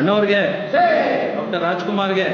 ಅಣ್ಣವ್ರಿಗೆ doctor ರಾಜ್ಕುಮಾರ್ಗೆ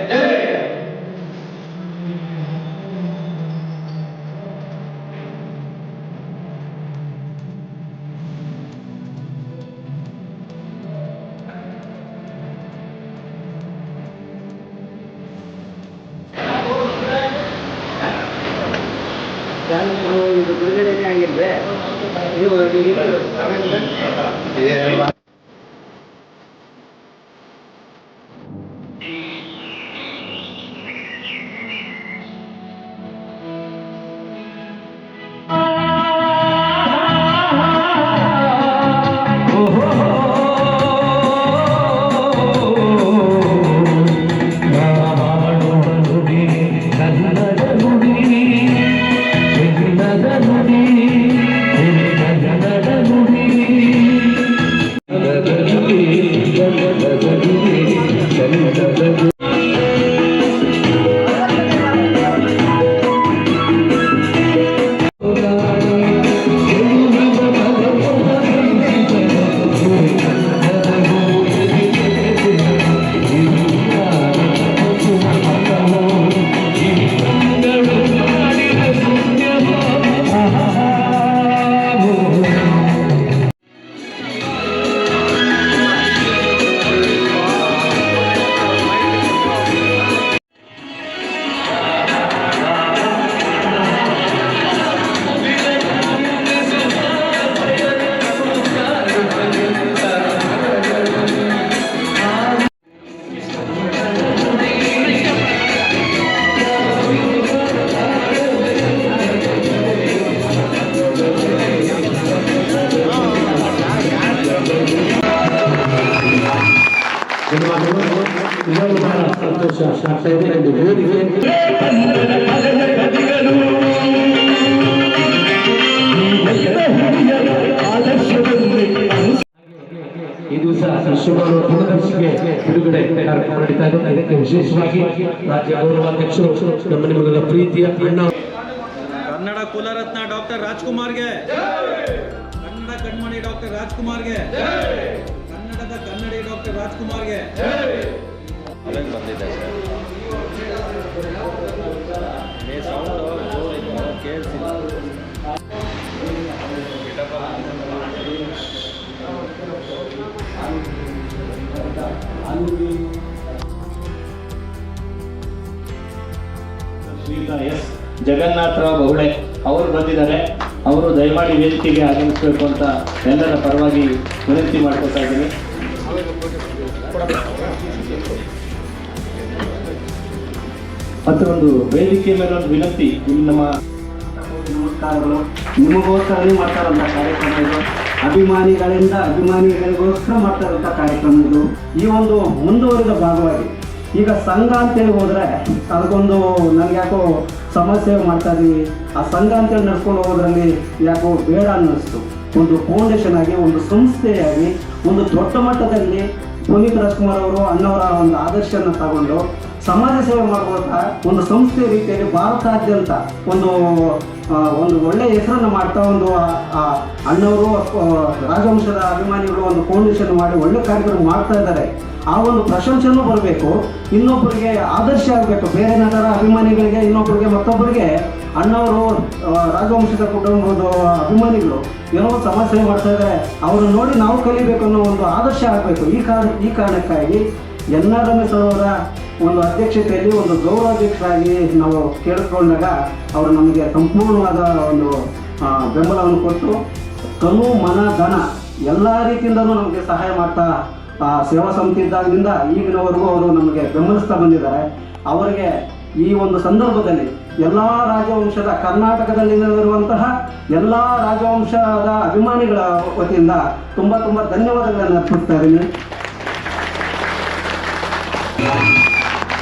ರಾಜ್ಕುಮಾರ್ಗೆ. ಕನ್ನಡ ಕಣ್ಮಣಿ ಡಾಕ್ಟರ್ ರಾಜ್ಕುಮಾರ್ಗೆ. ಕನ್ನಡದ ಕನ್ನಡಿ ಡಾಕ್ಟರ್ ರಾಜ್ಕುಮಾರ್ಗೆ. ಬಂದಿದೆ ಶ್ರೀಯುತ ಎಸ್. ಜಗನ್ನಾಥರಾವ್ ಬಹುಳೆ ಅವರು ಬಂದಿದ್ದಾರೆ. ಅವರು ದಯಮಾಡಿ ವೇದಿಕೆಗೆ ಆಗಮಿಸಬೇಕು ಅಂತ ಎಲ್ಲರ ಪರವಾಗಿ ವಿನಂತಿ ಮಾಡ್ಕೊತಾ ಇದ್ದೀನಿ. ಮತ್ತೆ ಒಂದು ವೇದಿಕೆ ಮೇಲೆ ಒಂದು ವಿನಂತಿ. ಇಲ್ಲಿ ನಮ್ಮ ನಮಸ್ಕಾರಗಳು. ನಿಮಗೋಸ್ಕರನೇ ಮಾಡ್ತಾರಂಥ ಕಾರ್ಯಕ್ರಮ ಇದು. ಅಭಿಮಾನಿಗಳಿಂದ ಅಭಿಮಾನಿಗಳಿಗೋಸ್ಕರ ಕಾರ್ಯಕ್ರಮ ಇದು. ಈ ಒಂದು ಮುಂದುವರಿದ ಭಾಗವಾಗಿ ಈಗ ಸಂಘ ಅಂತೇಳಿ ಹೋದ್ರೆ ಅದಕ್ಕೊಂದು ನನಗೆ ಯಾಕೋ ಸಮಸ್ಯೆ ಮಾಡ್ತಾ ಇದ್ದೀವಿ. ಆ ಸಂಘ ಅಂತೇಳಿ ನಡ್ಕೊಂಡು ಹೋಗೋದ್ರಲ್ಲಿ ಯಾಕೋ ಬೇಡ ಅನ್ನಿಸ್ತು. ಒಂದು ಫೌಂಡೇಶನ್ ಆಗಿ, ಒಂದು ಸಂಸ್ಥೆಯಾಗಿ, ಒಂದು ದೊಡ್ಡ ಮಟ್ಟದಲ್ಲಿ ಪುನೀತ್ ರಾಜ್ಕುಮಾರ್ ಅವರು ಅಣ್ಣವರ ಒಂದು ಆದರ್ಶನ ತಗೊಂಡು ಸಮಾಜ ಸೇವೆ ಮಾಡುವಂತಹ ಒಂದು ಸಂಸ್ಥೆ ರೀತಿಯಲ್ಲಿ ಭಾರತಾದ್ಯಂತ ಒಂದು ಒಂದು ಒಳ್ಳೆಯ ಹೆಸರನ್ನು ಮಾಡ್ತಾ ಒಂದು ಅಣ್ಣವರು ರಾಜವಂಶದ ಅಭಿಮಾನಿಗಳು ಒಂದು ಫೌಂಡೇಶನ್ ಮಾಡಿ ಒಳ್ಳೆ ಕಾರ್ಯಕ್ರಮ ಮಾಡ್ತಾ ಇದ್ದಾರೆ. ಆ ಒಂದು ಪ್ರಶಂಸೆನೂ ಬರಬೇಕು. ಇನ್ನೊಬ್ಬರಿಗೆ ಆದರ್ಶ ಆಗಬೇಕು. ಬೇರೆ ನಗರ ಅಭಿಮಾನಿಗಳಿಗೆ ಇನ್ನೊಬ್ಬರಿಗೆ ಮತ್ತೊಬ್ಬರಿಗೆ ಅಣ್ಣವರು ರಾಜವಂಶದ ಕುಟುಂಬದ ಅಭಿಮಾನಿಗಳು ಏನೋ ಸಮಸ್ಯೆ ಮಾಡ್ತಾ ಇದ್ದಾರೆ. ಅವರನ್ನು ನೋಡಿ ನಾವು ಕಲಿಬೇಕು ಅನ್ನೋ ಒಂದು ಆದರ್ಶ ಆಗಬೇಕು. ಈ ಕಾರಣ, ಈ ಕಾರಣಕ್ಕಾಗಿ ಎನ್ ಆರ್ ಒಂದು ಅಧ್ಯಕ್ಷತೆಯಲ್ಲಿ ಒಂದು ಗೌರವಾಧ್ಯಕ್ಷರಾಗಿ ನಾವು ಕೇಳಿಕೊಂಡಾಗ ಅವರು ನಮಗೆ ಸಂಪೂರ್ಣವಾದ ಒಂದು ಬೆಂಬಲವನ್ನು ಕೊಟ್ಟು ತನು ಮನ ಧನ ಎಲ್ಲ ರೀತಿಯಿಂದಲೂ ನಮಗೆ ಸಹಾಯ ಮಾಡ್ತಾ ಸೇವಾ ಸಮಿತಿ ಇದ್ದಾಗಿಂದ ಈಗಿನವರೆಗೂ ಅವರು ನಮಗೆ ಬೆಂಬಲಿಸ್ತಾ ಬಂದಿದ್ದಾರೆ. ಅವರಿಗೆ ಈ ಒಂದು ಸಂದರ್ಭದಲ್ಲಿ ಎಲ್ಲ ರಾಜವಂಶದ ಕರ್ನಾಟಕದಲ್ಲಿರುವಂತಹ ಎಲ್ಲ ರಾಜವಂಶದ ಅಭಿಮಾನಿಗಳ ವತಿಯಿಂದ ತುಂಬ ತುಂಬ ಧನ್ಯವಾದಗಳನ್ನು ಅರ್ಪಿಸ್ತಾ ಇದ್ದೀನಿ.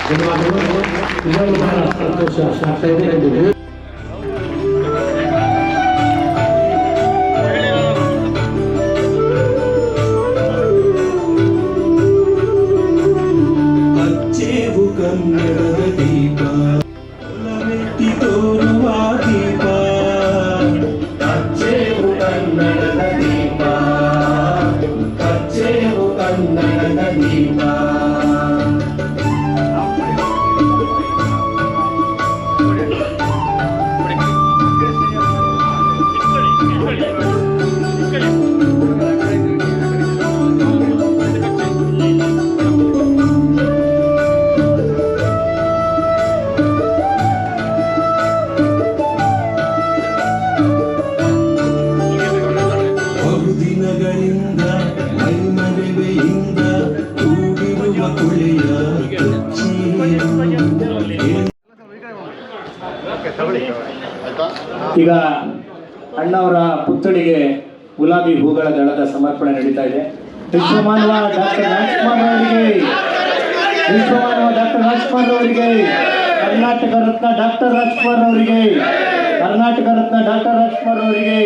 ನಿಜವಾಗ್ಲೂ ಬಹಳ ಸಂತೋಷ ಪುತ್ಥಳಿಗೆ ಗುಲಾಬಿ ಹೂಗಳ ದಳದ ಸಮರ್ಪಣೆ ನಡೀತಾ ಇದೆ. ವಿಶ್ವಮಾನವ ಡಾಕ್ಟರ್ ರಾಜ್ಕುಮಾರ್ ಅವರಿಗೆ, ವಿಶ್ವಮಾನವ ಡಾಕ್ಟರ್ ರಾಜ್ಕುಮಾರ್ ಅವರಿಗೆ, ಕರ್ನಾಟಕ ರತ್ನ ಡಾಕ್ಟರ್ ರಾಜ್ಕುಮಾರ್ ಅವರಿಗೆ, ಕರ್ನಾಟಕ ರತ್ನ ಡಾಕ್ಟರ್ ರಾಜ್ಕುಮಾರ್ ಅವರಿಗೆ,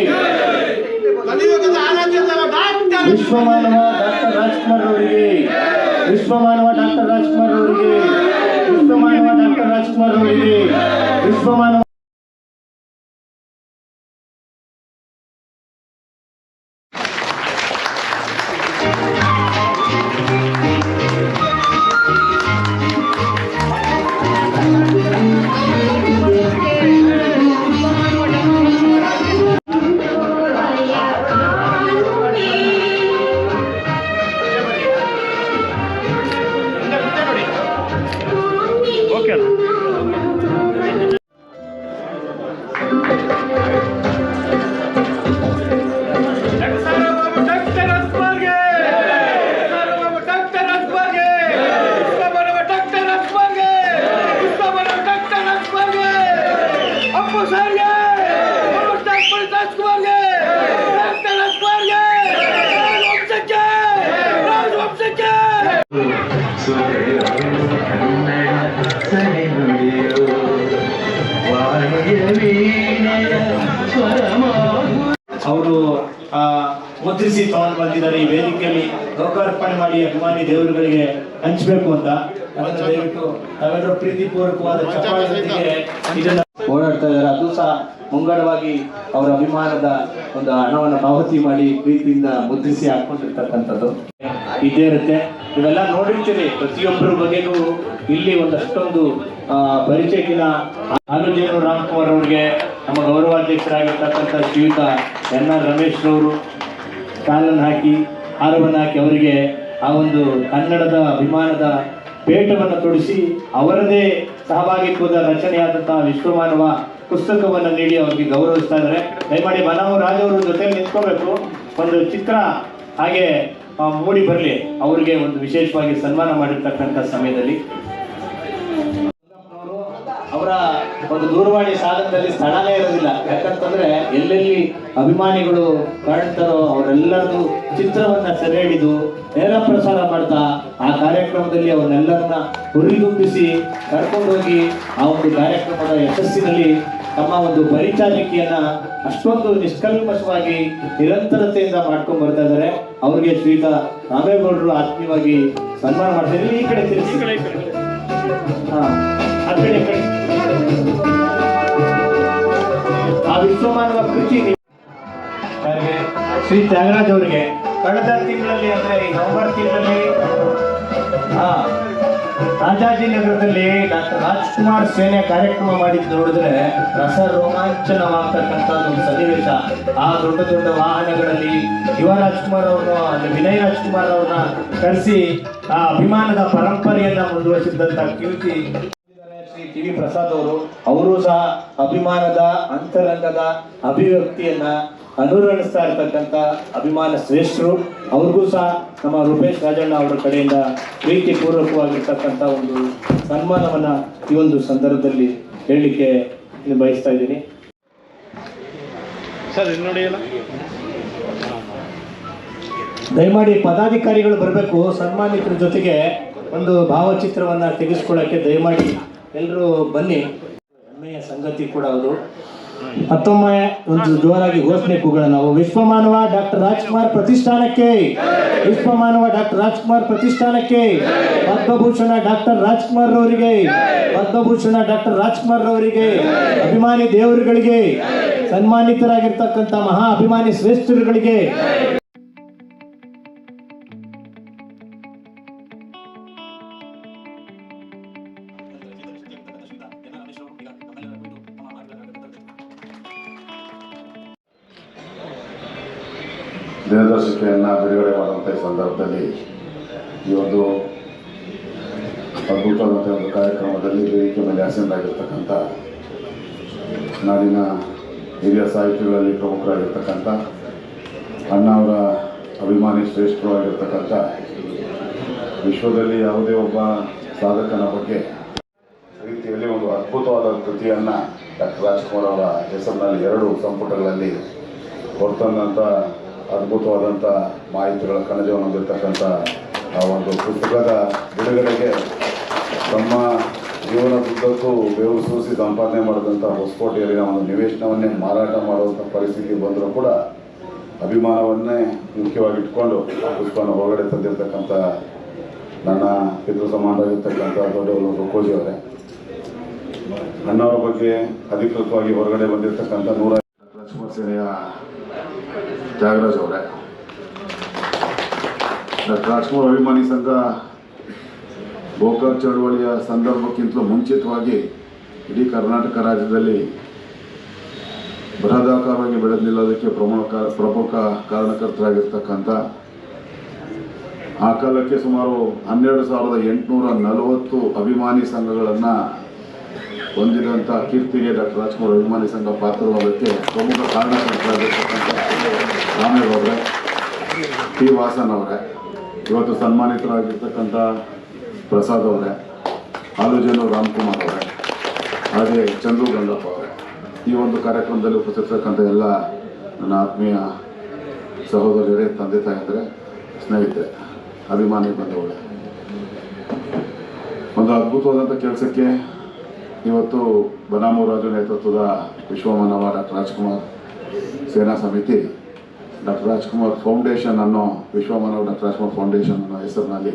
ವಿಶ್ವಮಾನವ ಡಾಕ್ಟರ್ ರಾಜ್ಕುಮಾರ್ ಅವರಿಗೆ, ವಿಶ್ವಮಾನವ ಡಾಕ್ಟರ್ ರಾಜ್ಕುಮಾರ್ ಅವರಿಗೆ, ವಿಶ್ವಮಾನವ ಡಾಕ್ಟರ್ ರಾಜ್ಕುಮಾರ್ ಅವರಿಗೆ, ವಿಶ್ವಮಾನವ ಅವರು ಆ, ಮುದ್ರಿಸಿ ತಗೊಂಡು ಬಂದಿದ್ದಾರೆ. ಈ ವೇದಿಕೆಯಲ್ಲಿ ಲೋಕಾರ್ಪಣೆ ಮಾಡಿ ಅಭಿಮಾನಿ ದೇವರುಗಳಿಗೆ ಹಂಚಬೇಕು ಅಂತ. ದಯವಿಟ್ಟು ನಾವೆಲ್ಲರೂ ಪ್ರೀತಿಪೂರ್ವಕವಾದ ಚಪ್ಪಾಳೆಯೊಂದಿಗೆ ಇದನ್ನ ಓಡಾಡ್ತಾ ಇದ್ದಾರೆ. ಅದು ಸಹ ಮುಂಗಡವಾಗಿ ಅವರ ಅಭಿಮಾನದ ಒಂದು ಹಣವನ್ನು ಪಾವತಿ ಮಾಡಿ ಪ್ರೀತಿಯಿಂದ ಮುದ್ರಿಸಿ ಹಾಕೊಂಡಿರ್ತಕ್ಕಂಥದ್ದು. ಇದ್ದೇ ಇರುತ್ತೆ. ಇವೆಲ್ಲ ನೋಡಿರ್ತೀರಿ, ಪ್ರತಿಯೊಬ್ಬರ ಬಗೆಗೂ ಇಲ್ಲಿ ಒಂದಷ್ಟೊಂದು ಪರಿಚಯಗಿನ ಆಲೂಜೇನು ರಾಮ್ಕುಮಾರ್ ಅವ್ರಿಗೆ ನಮ್ಮ ಗೌರವಾಧ್ಯಕ್ಷರಾಗಿರ್ತಕ್ಕಂಥ ಶ್ರೀಯುತ ಎನ್ ಆರ್ ರಮೇಶ್ ರವರು ಕಾಲನ್ನು ಹಾಕಿ, ಹಾರವನ್ನು ಹಾಕಿ ಅವರಿಗೆ ಆ ಒಂದು ಕನ್ನಡದ ಅಭಿಮಾನದ ಪೇಟವನ್ನು ತೊಡಿಸಿ ಅವರದೇ ಸಹಭಾಗಿತ್ವದ ರಚನೆಯಾದಂತಹ ವಿಶ್ವಮಾನವ ಪುಸ್ತಕವನ್ನು ನೀಡಿ ಅವರಿಗೆ ಗೌರವಿಸ್ತಾ ಇದ್ದಾರೆ. ದಯಮಾಡಿ ಮನೋಹ್ ರಾಜ್ ಅವರ ಜೊತೆ ನಿಂತ್ಕೋಬೇಕು. ಒಂದು ಚಿತ್ರ ಹಾಗೆ ಮೂಡಿ ಬರಲಿ, ಅವರಿಗೆ ಒಂದು ವಿಶೇಷವಾಗಿ ಸನ್ಮಾನ ಮಾಡಿರ್ತಕ್ಕಂಥ ಸಮಯದಲ್ಲಿ. ಅವರ ಒಂದು ದೂರವಾಣಿ ಸಾಧನದಲ್ಲಿ ಸ್ಥಳನೇ ಇರೋದಿಲ್ಲ. ಯಾಕಂತಂದ್ರೆ ಎಲ್ಲೆಲ್ಲಿ ಅಭಿಮಾನಿಗಳು ಕಾಣ್ತಾರೋ ಅವರೆಲ್ಲರದು ಚಿತ್ರವನ್ನ ಸೆರೆ ಹಿಡಿದು ನೇರ ಪ್ರಸಾರ ಮಾಡ್ತಾ ಆ ಕಾರ್ಯಕ್ರಮದಲ್ಲಿ ಅವನ್ನೆಲ್ಲರನ್ನ ಹುರಿದುಂಬಿಸಿ ಕರ್ಕೊಂಡೋಗಿ ಆ ಒಂದು ಕಾರ್ಯಕ್ರಮದ ಯಶಸ್ಸಿನಲ್ಲಿ ತಮ್ಮ ಒಂದು ಪರಿಚಾರಿಕೆಯನ್ನ ಅಷ್ಟೊಂದು ನಿಷ್ಕಲ್ಮಶವಾಗಿ ನಿರಂತರತೆಯಿಂದ ಮಾಡ್ಕೊಂಡು ಬರ್ತಾ ಇದ್ದಾರೆ. ಅವ್ರಿಗೆ ಶ್ರೀತ ರಾಮೇಗೌಡರು ಆತ್ಮೀಯವಾಗಿ ಸನ್ಮಾನ ಮಾಡ್ತಾರೆ. ಈ ಕಡೆ ತಿಳಿಸಿ ಹಾ ಆ ಕಡೆ ಈ ಕಡೆ. ಆ ವಿಶ್ವಮಾನವ ನೀವು- ಶ್ರೀ ತ್ಯಾಗರಾಜ್ ಅವರಿಗೆ. ಕಳೆದ ತಿಂಗಳಲ್ಲಿ ಅಂದ್ರೆ ಈ ನವೆಂಬರ್ ತಿಂಗಳಲ್ಲಿ ಹಾ ರಾಜಾಜಿನಗರದಲ್ಲಿ ಡಾಕ್ಟರ್ ರಾಜ್ಕುಮಾರ್ ಸೇನೆ ಕಾರ್ಯಕ್ರಮ ಮಾಡಿದ್ದು ನೋಡಿದ್ರೆ ರಸ ರೋಮಾಂಚನವಾಗ್ತಕ್ಕಂಥ ಒಂದು ಸನ್ನಿವೇಶ. ಆ ದೊಡ್ಡ ದೊಡ್ಡ ವಾಹನಗಳಲ್ಲಿ ಯುವ ರಾಜ್ಕುಮಾರ್ ಅವರು ಅಲ್ಲಿ ವಿನಯ್ ರಾಜ್ಕುಮಾರ್ ಅವ್ರನ್ನ ಕರೆಸಿ ಆ ಅಭಿಮಾನದ ಪರಂಪರೆಯನ್ನ ಮುಂದುವರಿಸಿದಂತ ಕೀರ್ತಿ ಶ್ರೀ ಟಿ ವಿ ಪ್ರಸಾದ್ ಅವರು. ಅವರು ಸಹ ಅಭಿಮಾನದ, ಅಂತರಂಗದ ಅಭಿವ್ಯಕ್ತಿಯನ್ನ ಅನುರಣಿಸ್ತಾ ಇರ್ತಕ್ಕಂಥ ಅಭಿಮಾನ ಶ್ರೇಷ್ಠರು ಅವ್ರಿಗೂ ಸಹ ನಮ್ಮ ರೂಪೇಶ್ ರಾಜಣ್ಣ ಅವರ ಕಡೆಯಿಂದ ಪ್ರೀತಿ ಪೂರ್ವಕವಾಗಿರ್ತಕ್ಕಂಥ ಒಂದು ಸನ್ಮಾನವನ್ನ ಈ ಒಂದು ಸಂದರ್ಭದಲ್ಲಿ ಹೇಳಲಿಕ್ಕೆ ಬಯಸ್ತಾ ಇದ್ದೀನಿ. ದಯಮಾಡಿ ಪದಾಧಿಕಾರಿಗಳು ಬರಬೇಕು ಸನ್ಮಾನಿತರ ಜೊತೆಗೆ ಒಂದು ಭಾವಚಿತ್ರವನ್ನು ತೆಗೆಸ್ಕೊಳ್ಳೋಕ್ಕೆ ದಯಮಾಡಿ ಎಲ್ಲರೂ ಬನ್ನಿ. ಹೆಮ್ಮೆಯ ಸಂಗತಿ ಕೂಡ ಅವರು ಮತ್ತೊಮ್ಮೆ ಒಂದು ಜೋರಾಗಿ ಘೋಷಣೆ ಕೂಗೋಣ ನಾವು. ವಿಶ್ವಮಾನವ ಡಾಕ್ಟರ್ ರಾಜ್ಕುಮಾರ್ ಪ್ರತಿಷ್ಠಾನಕ್ಕೆ. ವಿಶ್ವಮಾನವ ಡಾಕ್ಟರ್ ರಾಜ್ಕುಮಾರ್ ಪ್ರತಿಷ್ಠಾನಕ್ಕೆ. ಪದ್ಮಭೂಷಣ ಡಾಕ್ಟರ್ ರಾಜ್ಕುಮಾರ್ ಅವರಿಗೆ ಪದ್ಮಭೂಷಣ ಡಾಕ್ಟರ್ ರಾಜ್ಕುಮಾರ್ ಅವರಿಗೆ ಅಭಿಮಾನಿ ದೇವರುಗಳಿಗೆ. ಸನ್ಮಾನಿತರಾಗಿರ್ತಕ್ಕಂಥ ಮಹಾ ಅಭಿಮಾನಿ ಶ್ರೇಷ್ಠರುಗಳಿಗೆ. ದಿನದರ್ಶಿಕೆಯನ್ನು ಬಿಡುಗಡೆ ಮಾಡುವಂಥ ಸಂದರ್ಭದಲ್ಲಿ ಈ ಒಂದು ಅದ್ಭುತವಾದಂಥ ಒಂದು ಕಾರ್ಯಕ್ರಮದಲ್ಲಿ ವೇದಿಕೆ ಮೇಲೆ ಆಸೀನರಾಗಿರ್ತಕ್ಕಂಥ ನಾಡಿನ ಹಿರಿಯ ಸಾಹಿತಿಗಳಲ್ಲಿ ಪ್ರಮುಖರಾಗಿರ್ತಕ್ಕಂಥ ಅಣ್ಣ ಅವರ ಅಭಿಮಾನಿ ಶ್ರೇಷ್ಠರು ಆಗಿರ್ತಕ್ಕಂಥ ವಿಶ್ವದಲ್ಲಿ ಯಾವುದೇ ಒಬ್ಬ ಸಾಧಕನ ಬಗ್ಗೆ ರೀತಿಯಲ್ಲಿ ಒಂದು ಅದ್ಭುತವಾದ ಕೃತಿಯನ್ನು ಡಾಕ್ಟರ್ ರಾಜ್ಕುಮಾರ್ ಅವರ ಹೆಸರಿನಲ್ಲಿ ಎರಡು ಸಂಪುಟಗಳಲ್ಲಿ ಹೊರತಂದಂಥ ಅದ್ಭುತವಾದಂಥ ಮಾಹಿತಿಗಳ ಕಣಜವನ್ನು ಹೊಂದಿರತಕ್ಕಂಥ ಆ ಒಂದು ಪುಸ್ತಕದ ಬಿಡುಗಡೆಗೆ ತಮ್ಮ ಜೀವನದುದ್ದಕ್ಕೂ ಬೇವು ಸೂಸಿ ಸಂಪಾದನೆ ಮಾಡಿದಂಥ ಹೊಸಕೋಟೆಯಲ್ಲಿನ ಒಂದು ನಿವೇಶನವನ್ನೇ ಮಾರಾಟ ಮಾಡುವಂಥ ಪರಿಸ್ಥಿತಿ ಬಂದರೂ ಕೂಡ ಅಭಿಮಾನವನ್ನೇ ಮುಖ್ಯವಾಗಿಟ್ಕೊಂಡು ಪುಸ್ತಕವನ್ನು ಹೊರಗಡೆ ತಂದಿರತಕ್ಕಂಥ ನನ್ನ ಪಿತೃ ಸಮಾನರಾಗಿರ್ತಕ್ಕಂಥ ದೊಡ್ಡವರು ರುಕೋಜಿ ಅವರೇ. ಅಣ್ಣವರ ಬಗ್ಗೆ ಅಧಿಕೃತವಾಗಿ ಹೊರಗಡೆ ಬಂದಿರತಕ್ಕಂಥ ನೂರ ಲಕ್ಷ್ಮಣ ಸೇನೆಯ ತ್ಯಾಗರಾಜ್ ಅವರೇ. ಡಾಕ್ಟರ್ ರಾಜ್ಕುಮಾರ್ ಅಭಿಮಾನಿ ಸಂಘ ಗೋಕಾಕ್ ಚಳವಳಿಯ ಸಂದರ್ಭಕ್ಕಿಂತಲೂ ಮುಂಚಿತವಾಗಿ ಇಡೀ ಕರ್ನಾಟಕ ರಾಜ್ಯದಲ್ಲಿ ಬೃಹದಾಕಾರವಾಗಿ ಬೆಳೆದು ನಿಲ್ಲೋದಕ್ಕೆ ಪ್ರಮುಖ ಪ್ರಮುಖ ಕಾರಣಕರ್ತರಾಗಿರ್ತಕ್ಕಂಥ ಆ ಕಾಲಕ್ಕೆ ಸುಮಾರು ಹನ್ನೆರಡು ಸಾವಿರದ ಎಂಟುನೂರ ನಲವತ್ತು ಅಭಿಮಾನಿ ಸಂಘಗಳನ್ನು ಹೊಂದಿರುವಂಥ ಕೀರ್ತಿಗೆ ಡಾಕ್ಟರ್ ರಾಜ್ಕುಮಾರ್ ಅಭಿಮಾನಿ ಸಂಘ ಪಾತ್ರವಾದಕ್ಕೆ ಪ್ರಮುಖ ಕಾರಣಕರ್ತರಾಗಿರ್ತಕ್ಕಂಥ ರಾಮೇಗೌಡ್ರೆ, ಟಿ. ವಾಸನ್ ಅವರೇ. ಇವತ್ತು ಸನ್ಮಾನಿತರಾಗಿರ್ತಕ್ಕಂಥ ಪ್ರಸಾದ್ ಅವರೇ ಆಲೂಜನು ರಾಮ್ಕುಮಾರ್ ಅವರೇ, ಹಾಗೆ ಚಂದ್ರು ಗಂಗಪ್ಪ ಅವರೇ. ಈ ಒಂದು ಕಾರ್ಯಕ್ರಮದಲ್ಲಿ ಉಪಸ್ಥಿತಕ್ಕಂಥ ಎಲ್ಲ ನನ್ನ ಆತ್ಮೀಯ ಸಹೋದರರೇ ತಂದೆ ತಾಯಂದರೆ, ಸ್ನೇಹಿತರೆ, ಅಭಿಮಾನಿ ಬಂದವರೇ ಒಂದು ಅದ್ಭುತವಾದಂಥ ಕೆಲಸಕ್ಕೆ ಇವತ್ತು ಬನಾಮು ರಾಜು ನೇತೃತ್ವದ ವಿಶ್ವಮಾನವ ಡಾಕ್ಟರ್ ರಾಜ್ಕುಮಾರ್ ಸೇನಾ ಸಮಿತಿ, ಡಾಕ್ಟರ್ ರಾಜ್ಕುಮಾರ್ ಫೌಂಡೇಶನ್ ಅನ್ನೋ ವಿಶ್ವಮಾನವ ಡಾಕ್ಟರ್ ರಾಜ್ಕುಮಾರ್ ಫೌಂಡೇಶನ್ ಅನ್ನೋ ಹೆಸರಿನಲ್ಲಿ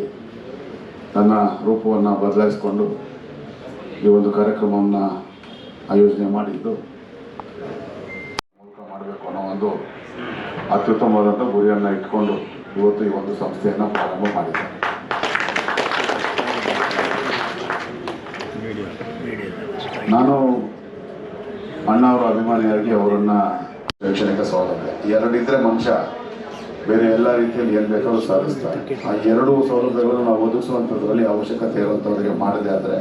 ತನ್ನ ರೂಪವನ್ನು ಬದಲಾಯಿಸಿಕೊಂಡು ಈ ಒಂದು ಕಾರ್ಯಕ್ರಮವನ್ನು ಆಯೋಜನೆ ಮಾಡಿದ್ದು ಮೂಲಕ ಮಾಡಬೇಕು ಅನ್ನೋ ಒಂದು ಅತ್ಯುತ್ತಮವಾದಂಥ ಗುರಿಯನ್ನು ಇಟ್ಕೊಂಡು ಇವತ್ತು ಈ ಒಂದು ಸಂಸ್ಥೆಯನ್ನು ಪ್ರಾರಂಭ ಮಾಡಿದ್ದಾರೆ. ನಾನು ಅಣ್ಣ ಅವರ ಅಭಿಮಾನಿಯಾಗಿ ಅವರನ್ನ ಶೈಕ್ಷಣಿಕ ಸೌಲಭ್ಯ ಎರಡಿದ್ರೆ ಮನುಷ್ಯ, ಬೇರೆ ಎಲ್ಲ ರೀತಿಯಲ್ಲಿ ಏನು ಬೇಕಾದ್ರೂ ಸಾಧಿಸ್ತಾರೆ ಆ ಎರಡು ಸೌಲಭ್ಯಗಳನ್ನು ನಾವು ಒದಗಿಸುವಂಥದ್ರಲ್ಲಿ ಅವಶ್ಯಕತೆ ಇರುವಂಥವ್ರಿಗೆ ಮಾಡದೆ ಆದರೆ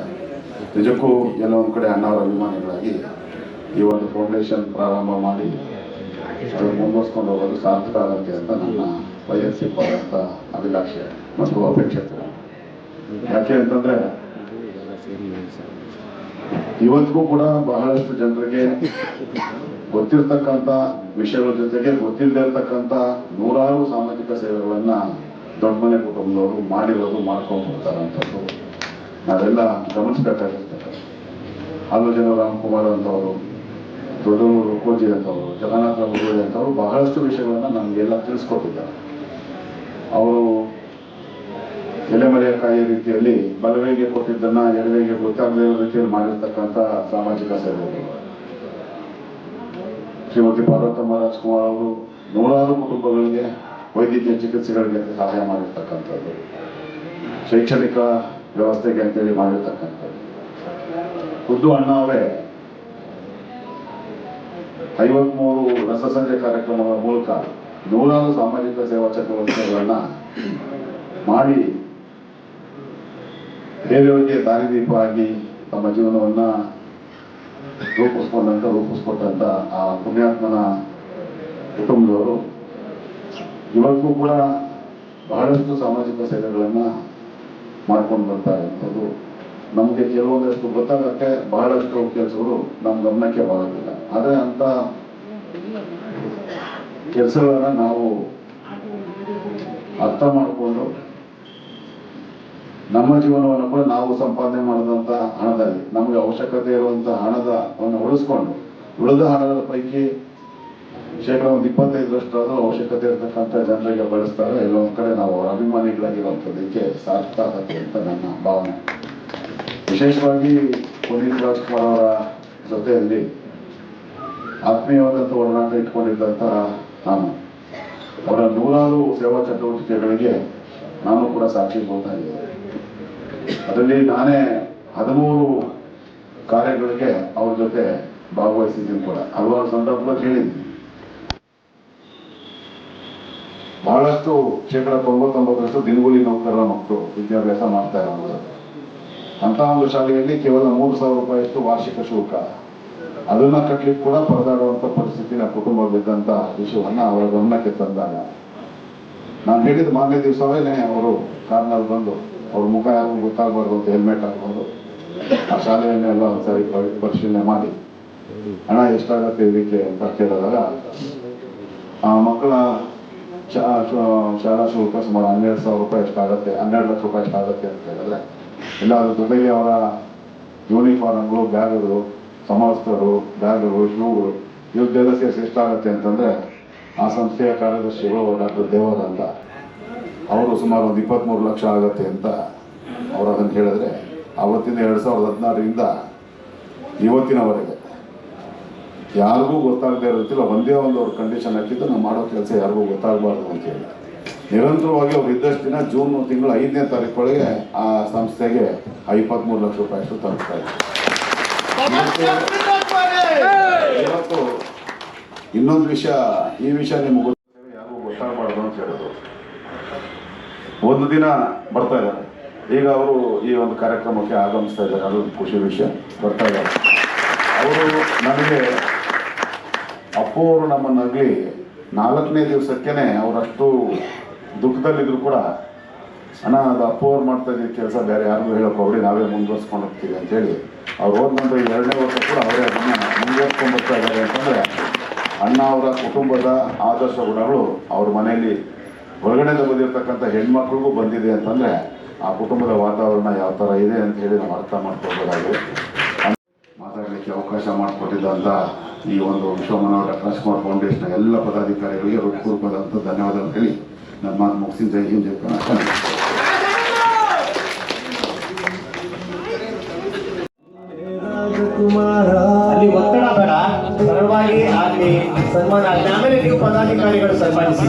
ನಿಜಕ್ಕೂ ಎಲ್ಲ ಒಂದು ಕಡೆ ಅಣ್ಣವರ ಅಭಿಮಾನಿಗಳಾಗಿ ಈ ಒಂದು ಫೌಂಡೇಶನ್ ಪ್ರಾರಂಭ ಮಾಡಿ ಮುಂದುವರ್ಸ್ಕೊಂಡು ಹೋಗೋದು ಸಾರ್ಥಕ ಆಗುತ್ತೆ ಅಂತ ನನ್ನ ವೈಯಕ್ತಿಕವಾದಂಥ ಅಭಿಲಾಷೆ ಮತ್ತು ಅಪೇಕ್ಷೆ. ಯಾಕೆ ಅಂತಂದ್ರೆ ಇವತ್ತಿಗೂ ಕೂಡ ಬಹಳಷ್ಟು ಜನರಿಗೆ ಗೊತ್ತಿರ್ತಕ್ಕಂಥ ವಿಷಯಗಳ ಜೊತೆಗೆ ಗೊತ್ತಿಲ್ಲದೆ ಇರ್ತಕ್ಕಂಥ ನೂರಾರು ಸಾಮಾಜಿಕ ಸೇವೆಗಳನ್ನ ದೊಡ್ಡ ಮನೆ ಕುಟುಂಬದವರು ಮಾಡಿರೋದು ಮಾಡ್ಕೊಂಡು ಹೋಗ್ತಾರಂಥದ್ದು ನಾವೆಲ್ಲ ಗಮನಿಸ್ಬೇಕಾಗಿರ್ತದೆ ಆಲೋಚನೆ ರಾಮ್ಕುಮಾರ್ ಅಂತವರು ದೊಡ್ಡ ಕೋಜಿ ಅಂತವರು, ಜಗನ್ನಾಥ ಅಂತವರು ಬಹಳಷ್ಟು ವಿಷಯಗಳನ್ನ ನಮಗೆಲ್ಲ ತಿಳಿಸ್ಕೊಟ್ಟಿದ್ದಾರೆ ಅವರು ಎಲೆಮರೆಯ ಕಾಯಿ ರೀತಿಯಲ್ಲಿ ಬಲವೇಗೆ ಕೊಟ್ಟಿದ್ದನ್ನ, ಎಡವೇಗೆ ಗೊತ್ತಾಗದೇ ಇರೋ ರೀತಿಯಲ್ಲಿ ಮಾಡಿರ್ತಕ್ಕಂಥ ಸಾಮಾಜಿಕ ಸೇವೆ ಶ್ರೀಮತಿ ಪಾರ್ವತಮ್ಮ ರಾಜ್ಕುಮಾರ್ ಅವರು ನೂರಾರು ಕುಟುಂಬಗಳಿಗೆ ವೈದ್ಯಕೀಯ ಚಿಕಿತ್ಸೆಗಳಿಗೆ ಸಹಾಯ ಮಾಡಿರ್ತಕ್ಕಂಥದ್ದು. ಶೈಕ್ಷಣಿಕ ವ್ಯವಸ್ಥೆಗೆ ಅಂತೇಳಿ ಮಾಡಿರ್ತಕ್ಕಂಥದ್ದು. ಖುದ್ದು ಅಣ್ಣ ಅವರೇ ಐವತ್ಮೂರು ರಸಸಂಜೆ ಕಾರ್ಯಕ್ರಮಗಳ ಮೂಲಕ ನೂರಾರು ಸಾಮಾಜಿಕ ಸೇವಾ ಚಟುವಟಿಕೆಗಳನ್ನ ಮಾಡಿ ಬೇರೆಯವರಿಗೆ ದಾರಿದೀಪವಾಗಿ ತಮ್ಮ ಜೀವನವನ್ನ ರೂಪಿಸ್ಕೊಂಡಂತ, ರೂಪಿಸ್ಕೊಟ್ಟಂತ ಆ ಪುಣ್ಯಾತ್ಮನ ಕುಟುಂಬದವರು, ಇವತ್ತಿಗೂ ಕೂಡ ಬಹಳಷ್ಟು ಸಾಮಾಜಿಕ ಸೇವೆಗಳನ್ನ ಮಾಡ್ಕೊಂಡು ಬರ್ತಾ ಇರುವಂಥದ್ದು ನಮಗೆ ಕೆಲವೊಂದಷ್ಟು ಗೊತ್ತಾಗಕ್ಕೆ ಬಹಳಷ್ಟು ಕೆಲಸಗಳು ನಮ್ಮ ಗಮನಕ್ಕೆ ಬರೋದಿಲ್ಲ. ಆದರೆ ಅಂತ ಕೆಲಸಗಳನ್ನ ನಾವು ಅರ್ಥ ಮಾಡಿಕೊಂಡು ನಮ್ಮ ಜೀವನವನ್ನು ಕೂಡ ನಾವು ಸಂಪಾದನೆ ಮಾಡಿದಂತ ಹಣದಲ್ಲಿ, ನಮಗೆ ಅವಶ್ಯಕತೆ ಇರುವಂತ ಹಣದ ಉಳಿಸ್ಕೊಂಡು, ಉಳಿದ ಹಣದ ಪೈಕಿ ಶೇಕಡ ಒಂದು ಇಪ್ಪತ್ತೈದರಷ್ಟಾದರೂ ಅವಶ್ಯಕತೆ ಇರತಕ್ಕಂಥ ಜನರಿಗೆ ಬಳಸ್ತಾರೆ. ಎಲ್ಲೊಂದ್ ಕಡೆ ನಾವು ಅಭಿಮಾನಿಗಳಾಗಿರುವಂಥದ್ದಕ್ಕೆ ಸಾರ್ಥ ಆಗತ್ತೆ ಅಂತ ನನ್ನ ಭಾವನೆ. ವಿಶೇಷವಾಗಿ ಪುನೀತ್ ರಾಜ್ಕುಮಾರ್ ಅವರ ಜೊತೆಯಲ್ಲಿ ಆತ್ಮೀಯವಾದಂಥ ಒಡನಾಟ ಇಟ್ಕೊಂಡಿದ್ದಂತಹ ನಾನು, ಅವರ ನೂರಾರು ಸೇವಾ ಚಟುವಟಿಕೆಗಳಿಗೆ ನಾನು ಕೂಡ ಸಾಕ್ಷಿಭೂತನಾಗಿದ್ದೆ ಅದರಲ್ಲಿ ನಾನೇ ಹದಿಮೂರು ಕಾರ್ಯಗಳಿಗೆ ಅವ್ರ ಜೊತೆ ಭಾಗವಹಿಸಿದ್ದೀನಿ ಕೂಡ. ಹಲವಾರು ಸಂದರ್ಭದಲ್ಲಿ ಹೇಳಿದ್ದೀನಿ ಬಹಳಷ್ಟು ಶೇಕಡ ತೊಂಬತ್ತೊಂಬತ್ತರಷ್ಟು ದಿನಗೂಲಿ ನೌಕರರ ಮಕ್ಕಳು ವಿದ್ಯಾಭ್ಯಾಸ ಮಾಡ್ತಾ ಇರೋದು. ಅಂತ ಒಂದು ಶಾಲೆಯಲ್ಲಿ ಕೇವಲ ಮೂರು ಸಾವಿರ ರೂಪಾಯಿಯಷ್ಟು ವಾರ್ಷಿಕ ಶುಲ್ಕ. ಅದನ್ನ ಕಟ್ಟಲಿಕ್ಕೆ ಕೂಡ ಪರದಾಡುವಂತ ಪರಿಸ್ಥಿತಿ ನಮ್ಮ ಕುಟುಂಬವಿದ್ದಂತ ವಿಷಯವನ್ನ ಅವರ ಗಮನಕ್ಕೆ ತಂದಾಗ, ನಾನು ಹೇಳಿದ ಮಾನ್ಯ ದಿವಸವೇನೆ ಅವರು ಕಾರ್ನಲ್ಲಿ ಬಂದು ಅವ್ರ ಮುಖ ಯಾರು ಗೊತ್ತಾಗಬಾರ್ದು ಅಂತ ಹೆಲ್ಮೆಟ್ ಹಾಕೊಂಡು ಆ ಶಾಲೆಯನ್ನೆಲ್ಲ ಒಂದ್ಸರಿ ಪರಿ- ಪರಿಶೀಲನೆ ಮಾಡಿ. ಹಣ ಎಷ್ಟಾಗತ್ತೆ ಇದಕ್ಕೆ ಅಂತ ಕೇಳಿದಾಗ, ಆ ಮಕ್ಕಳ ಶಾಲಾ ಶುಲ್ಕ ಸುಮಾರು ಹನ್ನೆರಡು ಸಾವಿರ ರೂಪಾಯಿ ಎಷ್ಟಾಗತ್ತೆ, ಹನ್ನೆರಡು ಲಕ್ಷ ರೂಪಾಯಿ ಎಷ್ಟಾಗತ್ತೆ ಅಂತ ಹೇಳಿದ್ರೆ ಇಲ್ಲ ಅದ್ರ ಜೊತೆಗೆ ಅವರ ಯೂನಿಫಾರ್ಮ್ಗಳು ಬ್ಯಾಗ್ಗಳು ಸಮವಸ್ತ್ರರು ಬ್ಯಾಗ್ಗಳು ಶೂಗಳು ಇವ್ರದ್ದೆಲ್ಲ ಸೇರಿಸಿ ಎಷ್ಟಾಗತ್ತೆ ಅಂತಂದ್ರೆ, ಆ ಸಂಸ್ಥೆಯ ಕಾರ್ಯದರ್ಶಿಗಳು ಡಾಕ್ಟರ್ ದೇವರ ಅಂತ, ಅವರು ಸುಮಾರು ಒಂದು ಇಪ್ಪತ್ತ್ಮೂರು ಲಕ್ಷ ಆಗತ್ತೆ ಅಂತ ಅವರು ಅದನ್ನು ಹೇಳಿದ್ರೆ ಆವತ್ತಿಂದ ಎರಡು ಸಾವಿರದ ಹದಿನಾರರಿಂದ ಇವತ್ತಿನವರೆಗೆ. ಯಾರಿಗೂ ಗೊತ್ತಾಗದೇ ಇರುತ್ತಿಲ್ಲ ಒಂದೇ ಒಂದು ಅವ್ರ ಕಂಡೀಷನ್ ಹಾಕಿದ್ದು ನಾವು ಮಾಡೋ ಕೆಲಸ ಯಾರಿಗೂ ಗೊತ್ತಾಗಬಾರ್ದು ಅಂತೇಳಿ ನಿರಂತರವಾಗಿ ಅವ್ರು ಇದ್ದಷ್ಟು ದಿನ ಜೂನ್ ತಿಂಗಳು ಐದನೇ ತಾರೀಕೊಳಗೆ ಆ ಸಂಸ್ಥೆಗೆ ಆ ಲಕ್ಷ ರೂಪಾಯಿ ಅಷ್ಟು ತಲುಪ್ತಾ ಇವತ್ತು ಇನ್ನೊಂದು ವಿಷಯ, ಈ ವಿಷಯ ನಿಮ್ಗೆ ಯಾರಿಗೂ ಗೊತ್ತಾಗಬಾರ್ದು ಅಂತ ಹೇಳಿದ್ರು ಒಂದು ದಿನ ಬರ್ತಾ ಇದ್ದಾರೆ. ಈಗ ಅವರು ಈ ಒಂದು ಕಾರ್ಯಕ್ರಮಕ್ಕೆ ಆಗಮಿಸ್ತಾ ಇದ್ದಾರೆ. ಅದು ಖುಷಿ ವಿಷಯ. ಬರ್ತಾ ಇದ್ದಾರೆ. ಅವರು ನನಗೆ ಅಪ್ಪು ಅವರು ನಮ್ಮನ್ನಾಗಲಿ ನಾಲ್ಕನೇ ದಿವಸಕ್ಕೇನೆ ಅವರಷ್ಟು ದುಃಖದಲ್ಲಿದ್ರು ಕೂಡ ಅಣ್ಣ, ಅದು ಅಪ್ಪು ಅವ್ರು ಮಾಡ್ತಾ ಇದ್ದ ಕೆಲಸ. ಬೇರೆ ಯಾರಿಗೂ ಹೇಳಕ್ ಹೋಗ್ರಿ ನಾವೇ ಮುಂದುವರ್ಸ್ಕೊಂಡು ಹೋಗ್ತೀವಿ ಅಂತೇಳಿ ಅವ್ರು ಹೋದ ನಂತರ ಎರಡನೇ ವರ್ಷ ಕೂಡ ಅವರೇ ಅದನ್ನು ಮುಂದುವರ್ಸ್ಕೊಂಡು ಬರ್ತಾ ಇದ್ದಾರೆ ಅಂತಂದರೆ ಅಣ್ಣ ಅವರ ಕುಟುಂಬದ ಆದರ್ಶ ಗುಣಗಳು ಅವ್ರ ಮನೆಯಲ್ಲಿ ಹೊರಗಡೆಯಿಂದ ಬಂದಿರತಕ್ಕಂಥ ಹೆಣ್ಮಕ್ಳಿಗೂ ಬಂದಿದೆ ಅಂತಂದ್ರೆ ಆ ಕುಟುಂಬದ ವಾತಾವರಣ ಯಾವ ಥರ ಇದೆ ಅಂತ ಹೇಳಿ ನಾವು ಅರ್ಥ ಮಾಡ್ಕೊಳ್ಬೋದಾಗಿದೆ ಮಾತಾಡಲಿಕ್ಕೆ ಅವಕಾಶ ಮಾಡಿಕೊಟ್ಟಿದ್ದಂಥ ಈ ಒಂದು ವಿಶ್ವಮನೋಹರ ಡಾಕ್ಟರ್ ರಾಜ್ಕುಮಾರ್ ಫೌಂಡೇಶನ್ ಎಲ್ಲ ಪದಾಧಿಕಾರಿಗಳಿಗೆ ಹೃತ್ಪೂರ್ವಕವಾದಂಥ ಅಂತ ಹೇಳಿ. ನನ್ನ ಮಾತು ಮುಗಿಸಿ ಜೈ ಹಿಂದ್ ಜೈ ಕರ್ನಾಟಕ. ಅಲ್ಲಿ ಒತ್ತಡ ಬೇಡ. ಸರಳವಾಗಿ ಅಲ್ಲಿ ಸನ್ಮಾನ ಆಗಲಿ. ಆಮೇಲೆ ನೀವು ಪದಾಧಿಕಾರಿಗಳು ಸನ್ಮಾನಿಸಿ.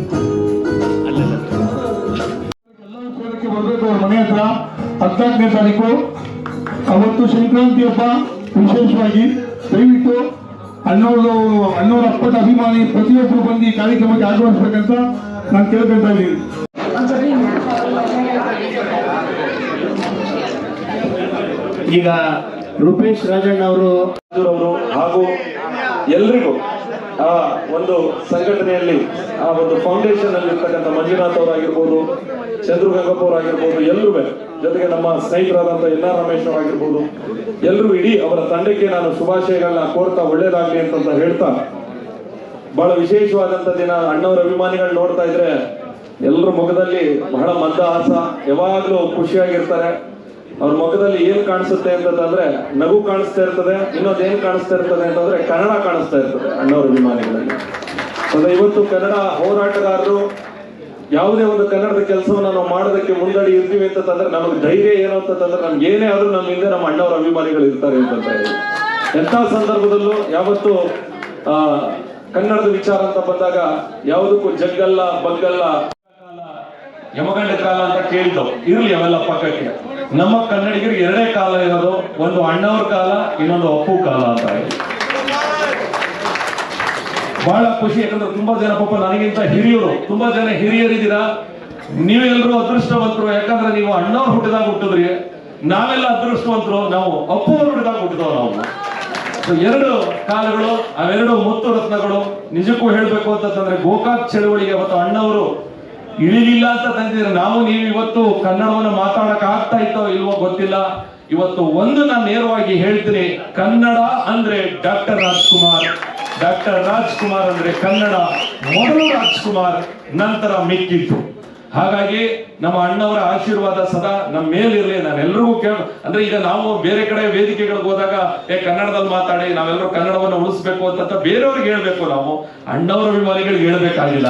ಹದಿನಾಲ್ಕನೇ ತಾರೀಕು. ಅವತ್ತು ಸಂಕ್ರಾಂತಿ ಹಬ್ಬ ವಿಶೇಷವಾಗಿ ದಯವಿಟ್ಟು ಅಣ್ಣವರು ಅಣ್ಣವರ ಅಪ್ಪದ ಅಭಿಮಾನಿ ಪ್ರತಿಯೊಬ್ಬರು ಬಂದು ಈ ಕಾರ್ಯಕ್ರಮಕ್ಕೆ ಆಗಮಿಸ್ಬೇಕಂತ ನಾನು ಕೇಳ್ಕೊಳ್ತಾ ಇದ್ದೀನಿ. ಈಗ ರೂಪೇಶ್ ರಾಜಣ್ಣ ಅವರು ಅವರು ಹಾಗೂ ಎಲ್ರಿಗೂ ಆ ಒಂದು ಸಂಘಟನೆಯಲ್ಲಿ, ಆ ಒಂದು ಫೌಂಡೇಶನ್ ಅಲ್ಲಿ ಇರ್ತಕ್ಕಂಥ ಮಂಜುನಾಥ್ ಅವರಾಗಿರ್ಬೋದು ಚಂದ್ರು ಗಂಗಪ್ಪ ಅವರಾಗಿರ್ಬೋದು ಎಲ್ಲರೂ ಜೊತೆಗೆ ನಮ್ಮ ಸ್ನೇಹಿತರಾದಂಥ ಎನ್ ಆರ್ ರಮೇಶ್ ಅವರಾಗಿರ್ಬೋದು ಎಲ್ಲರೂ ಇಡೀ ಅವರ ತಂಡಕ್ಕೆ ನಾನು ಶುಭಾಶಯಗಳನ್ನ ಕೋರ್ತಾ ಒಳ್ಳೇದಾಗ್ಲಿ ಅಂತಂತ ಹೇಳ್ತಾ, ಬಹಳ ವಿಶೇಷವಾದಂತ ದಿನ. ಅಣ್ಣವರ ಅಭಿಮಾನಿಗಳು ನೋಡ್ತಾ ಇದ್ರೆ ಎಲ್ಲರ ಮುಖದಲ್ಲಿ ಬಹಳ ಮಂದಹಾಸ. ಯಾವಾಗ್ಲೂ ಖುಷಿಯಾಗಿರ್ತಾರೆ. ಅವ್ರ ಮುಖದಲ್ಲಿ ಏನ್ ಕಾಣಿಸುತ್ತೆ ಅಂತಂದ್ರೆ ನಗು ಕಾಣಿಸ್ತಾ ಇರ್ತದೆ, ಇನ್ನೊಂದು ಏನ್ ಕಾಣಿಸ್ತಾ ಇರ್ತದೆ ಅಂತಂದ್ರೆ ಕನ್ನಡ ಕಾಣಿಸ್ತಾ ಇರ್ತದೆ ಅಣ್ಣವ್ರ ಅಭಿಮಾನಿಗಳಲ್ಲಿ. ಇವತ್ತು ಕನ್ನಡ ಹೋರಾಟಗಾರರು ಯಾವುದೇ ಒಂದು ಕನ್ನಡದ ಕೆಲಸವನ್ನ ನಾವು ಮಾಡೋದಕ್ಕೆ ಮುಂದಡಿ ಇರ್ತೀವಿ ಅಂತಂದ್ರೆ ನಮಗೆ ಧೈರ್ಯ ಏನು ಅಂತಂದ್ರೆ ನಮ್ಗೆ ಏನೇ ಆದ್ರೂ ನಮ್ಮ ಹಿಂದೆ ನಮ್ಮ ಅಣ್ಣವ್ರ ಅಭಿಮಾನಿಗಳು ಇರ್ತಾರೆ ಅಂತ ಎಂಥ ಸಂದರ್ಭದಲ್ಲೂ ಯಾವತ್ತು ಕನ್ನಡದ ವಿಚಾರ ಅಂತ ಬಂದಾಗ ಯಾವುದಕ್ಕೂ ಜಗ್ಗಲ್ಲ, ಬಗ್ಗಲ್ಲ. ಯಮಗಂಡ ಕಾಲ ಅಂತ ಕೇಳಿದ್ದವು. ಇರ್ಲಿ ಅವೆಲ್ಲ ಪಕ್ಕಕ್ಕೆ. ನಮ್ಮ ಕನ್ನಡಿಗರಿಗೆ ಎರಡೇ ಕಾಲ ಇರೋದು, ಒಂದು ಅಣ್ಣವ್ರ ಕಾಲ, ಇನ್ನೊಂದು ಅಪ್ಪು ಕಾಲ ಅಂತ ಹೇಳಿ. ಬಹಳ ಖುಷಿ, ಯಾಕಂದ್ರೆ ತುಂಬಾ ಜನ, ಪಾಪ ನನಗಿಂತ ಹಿರಿಯರು, ತುಂಬಾ ಜನ ಹಿರಿಯರಿದ್ದೀರಾ? ನೀವೆಲ್ಲರೂ ಅದೃಷ್ಟವಂತರು, ಯಾಕಂದ್ರೆ ನೀವು ಅಣ್ಣವ್ರು ಹುಟ್ಟಿದಾಗ ಹುಟ್ಟಿದ್ರಿ, ನಾವೆಲ್ಲ ಅದೃಷ್ಟವಂತರು, ನಾವು ಅಪ್ಪು ಹುಟ್ಟಿದಾಗ ಹುಟ್ಟಿದವ ನಾವು. ಎರಡು ಕಾಲಗಳು, ಅವೆರಡು ಮುತ್ತು ರತ್ನಗಳು. ನಿಜಕ್ಕೂ ಹೇಳ್ಬೇಕು ಅಂತಂದ್ರೆ ಗೋಕಾಕ್ ಚಳವಳಿಗೆ ಮತ್ತು ಅಣ್ಣವರು ಇಳಿಲಿಲ್ಲ ಅಂತ ತಂದಿದ್ರೆ ನಾವು ನೀವು ಇವತ್ತು ಕನ್ನಡವನ್ನು ಮಾತಾಡಕ್ ಆಗ್ತಾ ಇತ್ತೋ ಇಲ್ವೋ ಗೊತ್ತಿಲ್ಲ. ಇವತ್ತು ಒಂದು ನಾನು ನೇರವಾಗಿ ಹೇಳ್ತೀನಿ. ಕನ್ನಡ ಅಂದ್ರೆ ಡಾಕ್ಟರ್ ರಾಜ್ಕುಮಾರ್. ಡಾಕ್ಟರ್ ರಾಜ್ಕುಮಾರ್ ಅಂದ್ರೆ ಕನ್ನಡ. ಮೊದಲು ರಾಜ್ಕುಮಾರ್, ನಂತರ ಮಿಕ್ಕಿದ್ದು. ಹಾಗಾಗಿ ನಮ್ಮ ಅಣ್ಣವರ ಆಶೀರ್ವಾದ ಸದಾ ನಮ್ಮ ಮೇಲಿರಲಿ ನಾನೆಲ್ಲರಿಗೂ ಕೇಳ, ಅಂದ್ರೆ ಈಗ ನಾವು ಬೇರೆ ಕಡೆ ವೇದಿಕೆಗಳಿಗೆ ಹೋದಾಗ, ಏ, ಕನ್ನಡದಲ್ಲಿ ಮಾತಾಡಿ, ನಾವೆಲ್ಲರೂ ಕನ್ನಡವನ್ನು ಉಳಿಸ್ಬೇಕು ಅಂತ ಬೇರೆಯವ್ರಿಗೆ ಹೇಳ್ಬೇಕು ನಾವು. ಅಣ್ಣವರ ಅಭಿಮಾನಿಗಳಿಗೆ ಹೇಳ್ಬೇಕಾಗಿಲ್ಲ.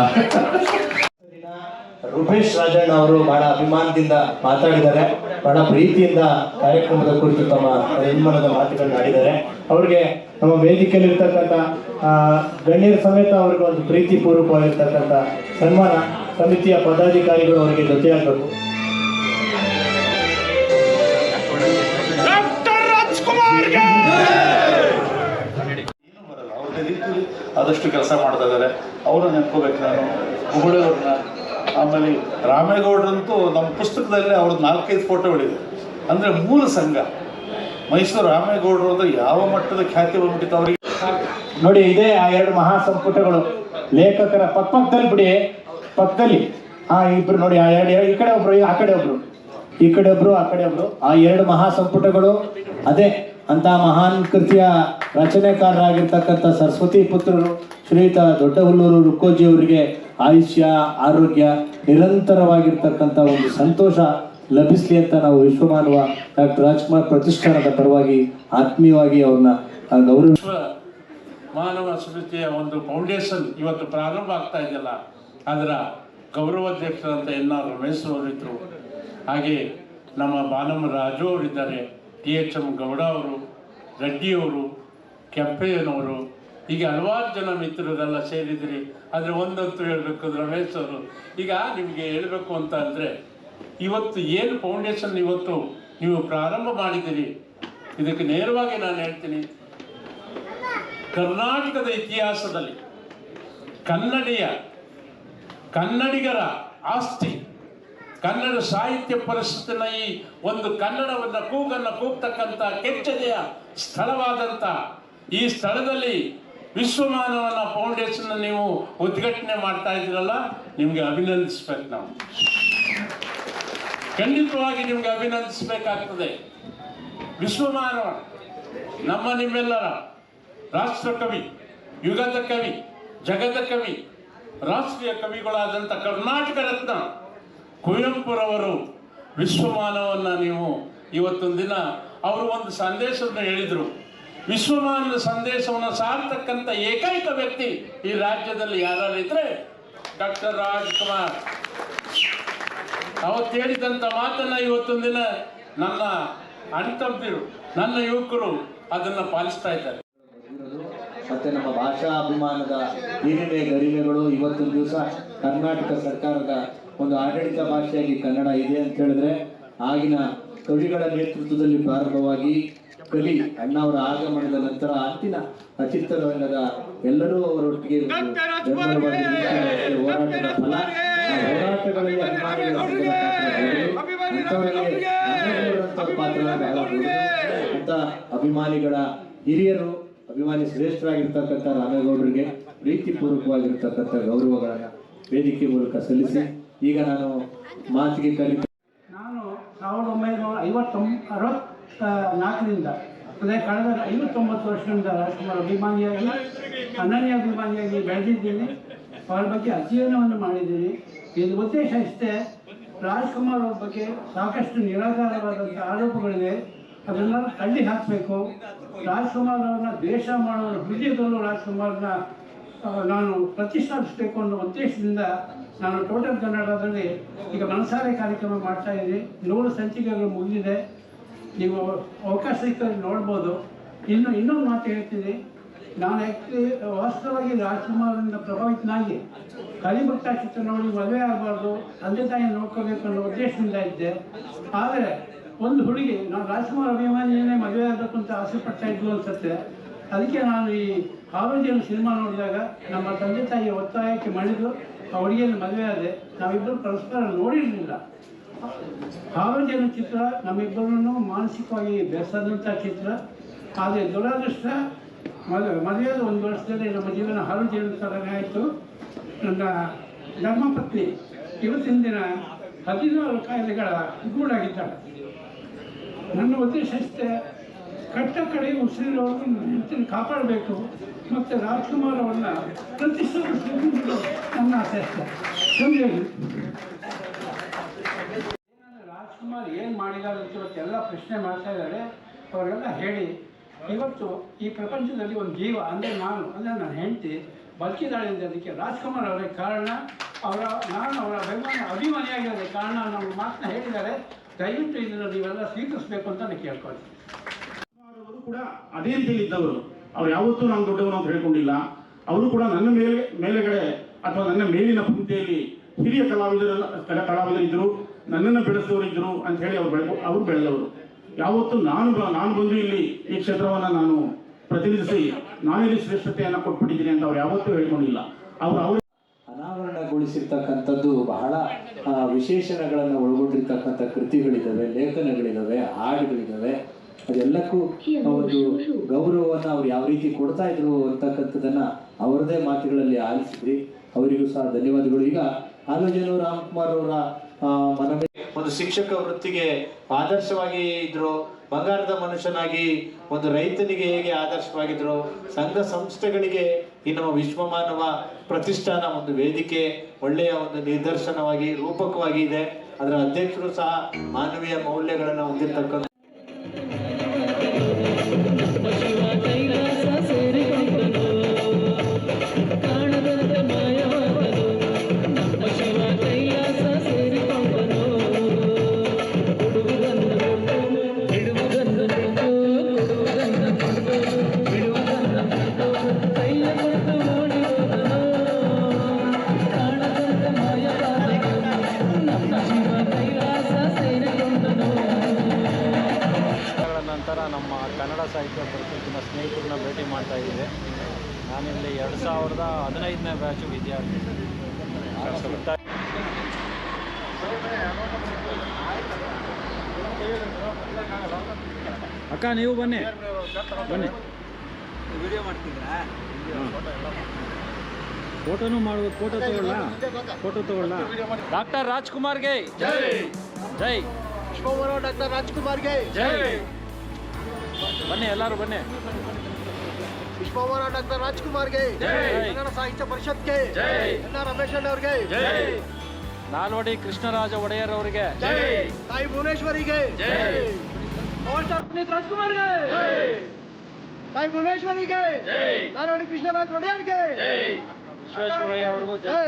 ರೂಪೇಶ್ ರಾಜಣ್ಣ ಅವರು ಬಹಳ ಅಭಿಮಾನದಿಂದ ಮಾತಾಡಿದ್ದಾರೆ. ಬಹಳ ಪ್ರೀತಿಯಿಂದ ಕಾರ್ಯಕ್ರಮದ ಕುರಿತು ತಮ್ಮ ಯಜಮಾನದ ಮಾತುಗಳನ್ನ ಆಡಿದ್ದಾರೆ. ಅವ್ರಿಗೆ ನಮ್ಮ ವೇದಿಕೆಯಲ್ಲಿ ಇರ್ತಕ್ಕಂಥ ಗಣ್ಯರ ಸಮೇತ ಅವ್ರಿಗೆ ಒಂದು ಪ್ರೀತಿ ಪೂರ್ವಕವಾಗಿರ್ತಕ್ಕಂಥ ಸನ್ಮಾನ ಸಮಿತಿಯ ಪದಾಧಿಕಾರಿಗಳು ಅವರಿಗೆ ಜೊತೆಯಾಗಬೇಕು. ಆದಷ್ಟು ಕೆಲಸ ಮಾಡ್ತಾ ಇದ್ದಾರೆ. ಅವರು ನೆನ್ಕೋಬೇಕು ನಾನು. ಹುಬ್ಬಳ್ಳಿಯವ್ರನ್ನ ಆಮೇಲೆ ರಾಮೇಗೌಡರಂತೂ ನಮ್ಮ ಪುಸ್ತಕದಲ್ಲಿ ಅವ್ರದ್ದು ನಾಲ್ಕೈದು ಫೋಟೋಗಳಿದೆ. ಅಂದರೆ ಮೂಲ ಸಂಘ. ಮೈಸೂರು ರಾಮೇಗೌಡರು ಅಂದರೆ ಯಾವ ಮಟ್ಟದ ಖ್ಯಾತಿ ಬಂದ್ಬಿಟ್ಟಿತ್ತು ಅವರಿಗೆ? ನೋಡಿ, ಇದೇ ಆ ಎರಡು ಮಹಾ ಸಂಪುಟಗಳು ಲೇಖಕರ ಪಕ್ಕ ಪಕ್ಕದಲ್ಲಿ ಬಿಡಿ, ಪಕ್ಕದಲ್ಲಿ. ಆ ಇಬ್ರು ನೋಡಿ, ಆ ಎರಡು ಈ ಕಡೆ ಒಬ್ರು ಆ ಕಡೆ ಒಬ್ರು. ಈ ಕಡೆ ಒಬ್ರು, ಆ ಕಡೆ ಒಬ್ರು. ಆ ಎರಡು ಮಹಾ ಸಂಪುಟಗಳು ಅದೇ ಅಂತ ಮಹಾನ್ ಕೃತಿಯ ರಚನೆಕಾರರಾಗಿರ್ತಕ್ಕಂಥ ಸರಸ್ವತಿ ಪುತ್ರರು, ಶ್ರೀಯುತ ದೊಡ್ಡಹುಲ್ಲೂರು ರುಕ್ಕೋಜಿ ಅವರಿಗೆ ಆಯುಷ್ಯ, ಆರೋಗ್ಯ ನಿರಂತರವಾಗಿರ್ತಕ್ಕಂಥ ಒಂದು ಸಂತೋಷ ಲಭಿಸಲಿ ಅಂತ ನಾವು ವಿಶ್ವಮಾನವ ಡಾಕ್ಟರ್ ರಾಜ್ಕುಮಾರ್ ಪ್ರತಿಷ್ಠಾನದ ಪರವಾಗಿ ಆತ್ಮೀಯವಾಗಿ ಅವ್ರನ್ನ ಗೌರವ ಮಾನವ ಸಮಿತಿಯ ಒಂದು ಫೌಂಡೇಶನ್ ಇವತ್ತು ಪ್ರಾರಂಭ ಆಗ್ತಾ ಇದೆಯಲ್ಲ, ಅದರ ಗೌರವಾಧ್ಯಕ್ಷರಂತ ಎನ್ ಆರ್ ರಮೇಶ್ ಅವರಿದ್ದರು ಹಾಗೆ ನಮ್ಮ ಬಾನಮ್ಮ ರಾಜು ಅವರಿದ್ದಾರೆ, ಟಿ ಎಚ್ ಎಂ ಗೌಡ ಅವರು ರೆಡ್ಡಿಯವರು ಕೆಂಪಯ್ಯನವರು ಹೀಗೆ ಹಲವಾರು ಜನ ಮಿತ್ರರೆಲ್ಲ ಸೇರಿದಿರಿ, ಆದರೆ ಒಂದಂತೂ ಹೇಳಬೇಕು ರಮೇಶ್ ಅವರು. ಈಗ ನಿಮಗೆ ಹೇಳಬೇಕು ಅಂತ ಅಂದರೆ, ಇವತ್ತು ಏನು ಫೌಂಡೇಶನ್ ಇವತ್ತು ನೀವು ಪ್ರಾರಂಭ ಮಾಡಿದ್ದೀರಿ? ಇದಕ್ಕೆ ನೇರವಾಗಿ ನಾನು ಹೇಳ್ತೀನಿ. ಕರ್ನಾಟಕದ ಇತಿಹಾಸದಲ್ಲಿ ಕನ್ನಡಿಯ ಕನ್ನಡಿಗರ ಆಸ್ತಿ, ಕನ್ನಡ ಸಾಹಿತ್ಯ ಪರಿಷತ್ತಿನ ಈ ಒಂದು ಕನ್ನಡವನ್ನು ಕೂಗನ್ನು ಕೂಗ್ತಕ್ಕಂಥ ಕೆಚ್ಚದೆಯ ಸ್ಥಳವಾದಂಥ ಈ ಸ್ಥಳದಲ್ಲಿ ವಿಶ್ವಮಾನವನ ಫೌಂಡೇಶನ್ ನೀವು ಉದ್ಘಾಟನೆ ಮಾಡ್ತಾ ಇದ್ರಲ್ಲ ನಿಮಗೆ ಅಭಿನಂದಿಸ್ಬೇಕು ನಾವು. ಖಂಡಿತವಾಗಿ ನಿಮ್ಗೆ ಅಭಿನಂದಿಸಬೇಕಾಗ್ತದೆ. ವಿಶ್ವಮಾನವ ನಮ್ಮ ನಿಮ್ಮೆಲ್ಲರ ರಾಷ್ಟ್ರ ಕವಿ, ಯುಗದ ಕವಿ, ಜಗದ ಕವಿ, ರಾಷ್ಟ್ರೀಯ ಕವಿಗಳಾದಂಥ ಕರ್ನಾಟಕ ರತ್ನ ಕುವೆಂಪುರವರು ವಿಶ್ವಮಾನವನ್ನ ನೀವು ಇವತ್ತೊಂದು ದಿನ ಅವರು ಒಂದು ಸಂದೇಶವನ್ನು ಹೇಳಿದರು. ವಿಶ್ವಮಾನದ ಸಂದೇಶವನ್ನು ಸಾರ್ತಕ್ಕಂಥ ಏಕೈಕ ವ್ಯಕ್ತಿ ಈ ರಾಜ್ಯದಲ್ಲಿ ಯಾರು ಡಾಕ್ಟರ್ ರಾಜ್ಕುಮಾರ್ ಅವತ್ತು ಹೇಳಿದಂಥ ಮಾತನ್ನ ಇವತ್ತೊಂದು ದಿನ ನನ್ನ ಅಣ್ತಂದಿರು ನನ್ನ ಯುವಕರು ಅದನ್ನು ಪಾಲಿಸ್ತಾ ಇದ್ದಾರೆ. ಮತ್ತೆ ನಮ್ಮ ಭಾಷಾ ಅಭಿಮಾನದ ಹಿರಿಮೆ ಗರಿಮೆಗಳು ಇವತ್ತಿನ ದಿವಸ ಕರ್ನಾಟಕ ಸರ್ಕಾರದ ಒಂದು ಆಡಳಿತ ಭಾಷೆಯಾಗಿ ಕನ್ನಡ ಇದೆ ಅಂತ ಹೇಳಿದ್ರೆ ಆಗಿನ ಕವಿಗಳ ನೇತೃತ್ವದಲ್ಲಿ ಪ್ರಾರಂಭವಾಗಿ ಕಲಿ ಅಣ್ಣವರ ಆಗಮನದ ನಂತರ ಅಂತಿನ ಅಚಿತ್ತ ಎಲ್ಲರೂ ಅವರೊಟ್ಟಿಗೆ ಹೋರಾಟದ ಫಲ ಆ ಹೋರಾಟಗಳಲ್ಲಿ ಪಾತ್ರ ಅಂತ ಅಭಿಮಾನಿಗಳ! ಹಿರಿಯರು ಅಭಿಮಾನಿ ಶ್ರೇಷ್ಠರಾಗಿರ್ತಕ್ಕಂಥ ರಾಮೇಗೌಡರಿಗೆ ಪ್ರೀತಿಪೂರ್ವಕವಾಗಿರ್ತಕ್ಕಂಥ ಗೌರವಗಳನ್ನು ವೇದಿಕೆ ಮೂಲಕ ಸಲ್ಲಿಸಿ ಈಗ ನಾನು ಮಾತಿಗೆ ಕಲಿ ನಾನು ಸಾವಿರದ ಒಂಬೈನೂರ ಐವತ್ತೊಂಬ ಅರವತ್ತ ನಾಲ್ಕರಿಂದ, ಅಂದರೆ ಕಳೆದ ಐವತ್ತೊಂಬತ್ತು ವರ್ಷದಿಂದ ರಾಜ್ಕುಮಾರ್ ಅಭಿಮಾನಿಯಾಗಿ ಅನನ್ಯ ಅಭಿಮಾನಿಯಾಗಿ ಬೆಳೆದಿದ್ದೀನಿ. ಅವರ ಬಗ್ಗೆ ಅಧ್ಯಯನವನ್ನು ಮಾಡಿದ್ದೀನಿ. ಇದು ಉದ್ದೇಶ ಇಷ್ಟೇ ರಾಜ್ಕುಮಾರ್ ಅವ್ರ ಬಗ್ಗೆ ಸಾಕಷ್ಟು ನಿರಾಧಾರವಾದಂಥ ಆರೋಪಗಳಿವೆ ಅದನ್ನು ತಳ್ಳಿ ಹಾಕಬೇಕು. ರಾಜ್ಕುಮಾರ್ ಅವ್ರನ್ನ ದ್ವೇಷ ಮಾಡುವ ಹೃದಯದಲ್ಲೂ ರಾಜ್ಕುಮಾರ್ನ ನಾನು ಪ್ರತಿಷ್ಠಾಪಿಸಬೇಕು ಅನ್ನೋ ಉದ್ದೇಶದಿಂದ ನಾನು ಟೋಟಲ್ ಕನ್ನಡದಲ್ಲಿ ಈಗ ಮನಸಾರೆ ಕಾರ್ಯಕ್ರಮ ಮಾಡ್ತಾ ಇದ್ದೀನಿ. ನೂರು ಸಂಚಿಕೆಗಳು ಮುಗಿದಿದೆ. ನೀವು ಅವಕಾಶ ಸಿಗ್ತದೆ ನೋಡ್ಬೋದು. ಇನ್ನು ಇನ್ನೊಂದು ಮಾತು ಹೇಳ್ತೀನಿ. ನಾನು ಆ್ಯಕ್ಚುಲಿ ವಾಸ್ತವವಾಗಿ ರಾಜ್ಕುಮಾರಿಂದ ಪ್ರಭಾವಿತನಾಗಿ ಕಲಿಭಕ್ತ ಚಿತ್ರ ನೋಡಿ ಮದುವೆ ಆಗಬಾರ್ದು, ತಂದೆ ತಾಯಿ ನೋಡ್ಕೋಬೇಕು ಅನ್ನೋ ಉದ್ದೇಶದಿಂದ ಇದ್ದೆ. ಆದರೆ ಒಂದು ಹುಡುಗಿ, ನಾನು ರಾಜ್ಕುಮಾರ್ ಅಭಿಮಾನಿಯೇ ಮದುವೆ ಆಗಬೇಕು ಅಂತ ಆಸೆ ಪಡ್ತಾ ಇದ್ಲು ಅನ್ಸುತ್ತೆ. ಅದಕ್ಕೆ ನಾನು ಈ ಹಾವೇರಿಯಲ್ಲಿ ಸಿನಿಮಾ ನೋಡಿದಾಗ ನಮ್ಮ ತಂದೆ ತಾಯಿಯ ಒತ್ತಾಯಕ್ಕೆ ಮಣಿದು ಆ ಹುಡುಗಿಯಲ್ಲಿ ಮದುವೆ ಆದೆ. ನಾವಿಬ್ಬರು ಪರಸ್ಪರ ನೋಡಿರಲಿಲ್ಲ. ಹಾವೇರಿಯನ್ನು ಚಿತ್ರ ನಮ್ಮಿಬ್ಬರನ್ನು ಮಾನಸಿಕವಾಗಿ ಬೆಸದಂಥ ಚಿತ್ರ. ಆದರೆ ದುರಾದೃಷ್ಟ ಮದುವೆ ಮದುವೆಯಾದ ಒಂದು ವರ್ಷದಲ್ಲಿ ನಮ್ಮ ಜೀವನ ಜೀವನ ಥರನೇ ಆಯಿತು. ನನ್ನ ಧರ್ಮಪತ್ನಿ ಇವತ್ತಿನ ದಿನ ಹದಿನಾರು ಕಾಯಿಲೆಗಳ ಗೂಡಾಗಿದ್ದಾಳೆ ನನ್ನ ಉದ್ದೇಶ ಅಷ್ಟೇ ಕಟ್ಟ ಕಡೆ ಉಸಿರಿರೋರು ಹೆಂಡತಿನ ಕಾಪಾಡಬೇಕು ಮತ್ತು ರಾಜ್ಕುಮಾರ್ ಅವರನ್ನ ಪ್ರತಿಷ್ಠಿಸಬೇಕು ನನ್ನ ಆಸೆ ಅಷ್ಟೇ. ರಾಜ್ಕುಮಾರ್ ಏನು ಮಾಡಿದ್ದಾರೆ ಅಂತ ಇವತ್ತೆಲ್ಲ ಪ್ರಶ್ನೆ ಮಾಡ್ತಾ ಇದ್ದಾರೆ. ಅವರೆಲ್ಲ ಹೇಳಿ, ಇವತ್ತು ಈ ಪ್ರಪಂಚದಲ್ಲಿ ಒಂದು ಜೀವ ಅಂದರೆ ನಾನು, ಅಂದರೆ ನನ್ನ ಹೆಂಡತಿ ಬದುಕಿದ್ದಾಳೆ ಅಂತ ಅದಕ್ಕೆ ರಾಜ್ಕುಮಾರ್ ಅವರೇ ಕಾರಣ, ಅವರ, ನಾನು ಅವರ ಅಭಿಮಾನ, ಅಭಿಮಾನಿಯಾಗಿರೋದೇ ಕಾರಣ ನಮ್ಮ ಮಾತನ್ನ ಹೇಳಿದ್ದಾರೆ. ದಯವಿಟ್ಟು ಇದನ್ನು ನೀವೆಲ್ಲ ಸ್ವೀಕರಿಸಬೇಕು ಅಂತ ನಾನು ಕೇಳ್ಕೊಳ್ತೀನಿ. ಅವರು ಕೂಡ ಅದೇ ರೀತಿಯಲ್ಲಿ ಇದ್ದವರು ಅವ್ರು ಯಾವತ್ತೂ ನಾನು ದೊಡ್ಡವನು ಅಂತ ಹೇಳ್ಕೊಂಡಿಲ್ಲ. ಅವರು ಕೂಡ ನನ್ನ ಮೇಲೆ, ಮೇಲೆಗಡೆ ಅಥವಾ ನನ್ನ ಮೇಲಿನ ಪಂಕ್ತಿಯಲ್ಲಿ ಹಿರಿಯ ಕಲಾವಿದರ ಕಲಾ ಕಲಾವಿದರಿದ್ದರು. ನನ್ನನ್ನು ಬೆಳೆಸುವವರಿದ್ದರು ಅಂತ ಹೇಳಿ ಅವ್ರು ಬೆಳೆ ಅವರು ಬೆಳೆದವರು. ಯಾವತ್ತೂ ನಾನು ನಾನು ಬಂದು ಇಲ್ಲಿ ಈ ಕ್ಷೇತ್ರವನ್ನು ನಾನು ಪ್ರತಿನಿಧಿಸಿ ನಾನಿಲ್ಲಿ ಶ್ರೇಷ್ಠತೆಯನ್ನು ಕೊಟ್ಬಿಟ್ಟಿದ್ದೀನಿ ಅಂತ ಅವ್ರು ಯಾವತ್ತೂ ಹೇಳ್ಕೊಂಡಿಲ್ಲ. ಅವ್ರು ಅವರು ಅನಾವರಣಗೊಳಿಸಿರ್ತಕ್ಕಂಥದ್ದು ಬಹಳ ವಿಶೇಷಣಗಳನ್ನು ಒಳಗೊಂಡಿರ್ತಕ್ಕಂಥ ಕೃತಿಗಳಿದ್ದಾವೆ ಲೇಖನಗಳಿದ್ದಾವೆ ಹಾಡುಗಳಿದ್ದಾವೆ ಅದೆಲ್ಲಕ್ಕೂ ಒಂದು ಗೌರವವನ್ನು ಅವ್ರು ಯಾವ ರೀತಿ ಕೊಡ್ತಾ ಇದ್ರು ಅಂತಕ್ಕಂಥದ್ದನ್ನ ಅವರದೇ ಮಾತುಗಳಲ್ಲಿ ಆಲಿಸಿದ್ರಿ. ಅವರಿಗೂ ಸಹ ಧನ್ಯವಾದಗಳು. ಈಗ ಆಲೋಚನೆ ರಾಮ್ಕುಮಾರ್ ಅವರ ಮನವಿ ಒಂದು ಶಿಕ್ಷಕ ವೃತ್ತಿಗೆ ಆದರ್ಶವಾಗಿ ಇದ್ರು, ಬಂಗಾರದ ಮನುಷ್ಯನಾಗಿ ಒಂದು ರೈತನಿಗೆ ಹೇಗೆ ಆದರ್ಶವಾಗಿದ್ರು, ಸಂಘ ಸಂಸ್ಥೆಗಳಿಗೆ ಈ ನಮ್ಮ ವಿಶ್ವಮಾನವ ಪ್ರತಿಷ್ಠಾನ ಒಂದು ವೇದಿಕೆ, ಒಳ್ಳೆಯ ಒಂದು ನಿದರ್ಶನವಾಗಿ, ರೂಪಕವಾಗಿ ಇದೆ. ಅದರ ಅಧ್ಯಕ್ಷರು ಸಹ ಮಾನವೀಯ ಮೌಲ್ಯಗಳನ್ನು ಹೊಂದಿರತಕ್ಕಂಥ ಸಾಹಿತ್ಯ ಪರಿಷತ್ತಿನ ಸ್ನೇಹಿತರನ್ನ ಭೇಟಿ ಮಾಡ್ತಾ ಇದ್ದೀವಿ. ನಾನಿಲ್ಲಿ ಎರಡು ಸಾವಿರದ ಹದಿನೈದನೇ ಬ್ಯಾಚು ವಿದ್ಯಾರ್ಥಿ. ಅಕ್ಕ ನೀವು ಬನ್ನಿ. ಬನ್ನಿ. ವಿಡಿಯೋ ಮಾಡ್ತಿದ್ರಾ ಫೋಟೋನು ಮಾಡ್ಬೋದು ಫೋಟೋ ತಗೊಳ್ಳ ಫೋಟೋ ತಗೊಳ್ಳ. ಡಾಕ್ಟರ್ ರಾಜ್ಕುಮಾರ್ಗೆ ಜೈ. ಜೈ. ಡಾಕ್ಟರ್ ರಾಜ್ಕುಮಾರ್ಗೆ ಜೈ. ಬನ್ನಿ ಎಲ್ಲರೂ ಬನ್ನಿ. ವಿಶ್ವವರ ಡಾಕ್ಟರ್ ರಾಜ್ಕುಮಾರ್ಗೆ. ಕನ್ನಡ ಸಾಹಿತ್ಯ ಪರಿಷತ್ಗೆ. ಎನ್ ಆರ್ ರಮೇಶ್ ಅವ್ರಿಗೆ ಜೈ. ನಾಲ್ವಡಿ ಕೃಷ್ಣರಾಜ ಒಡೆಯರ್ ಅವರಿಗೆ ತಾಯಿ ಭುವನೇಶ್ವರಿಗೆ ಪುನೀತ್ ರಾಜ್ಕುಮಾರ್ಗೆ ತಾಯಿ ಭುವನೇಶ್ವರಿಗೆ ನಾಲ್ವಡಿ ಕೃಷ್ಣರಾಜ ಒಡೆಯರ್ಗೆ ವಿಶ್ವೇಶ್ವರಯ್ಯ ಅವ್ರಿಗೂ ಜೈ.